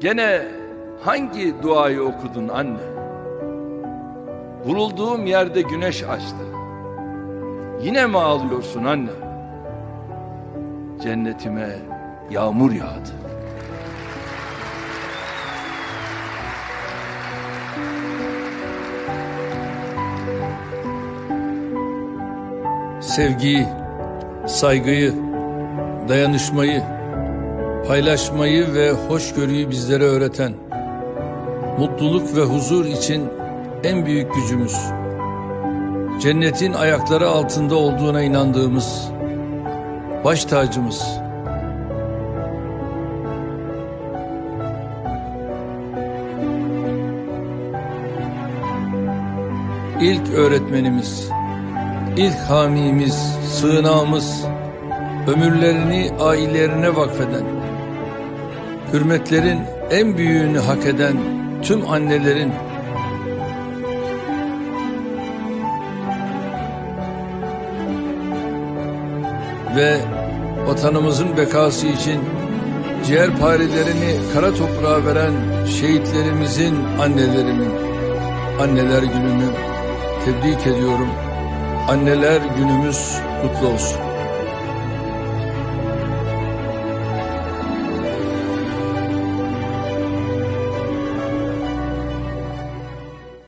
Gene hangi duayı okudun anne? Vurulduğum yerde güneş açtı. Yine mi ağlıyorsun anne? Cennetime yağmur yağdı. sevgiyi, saygıyı, dayanışmayı, paylaşmayı ve hoşgörüyü bizlere öğreten, mutluluk ve huzur için en büyük gücümüz, cennetin ayakları altında olduğuna inandığımız, baş tacımız, ilk öğretmenimiz, ilk hamimiz, sığınağımız, ömürlerini ailelerine vakfeden, hürmetlerin en büyüğünü hak eden tüm annelerin, ve vatanımızın bekası için ciğerparelerini kara toprağa veren şehitlerimizin annelerinin anneler gününü tebrik ediyorum. Anneler günümüz kutlu olsun.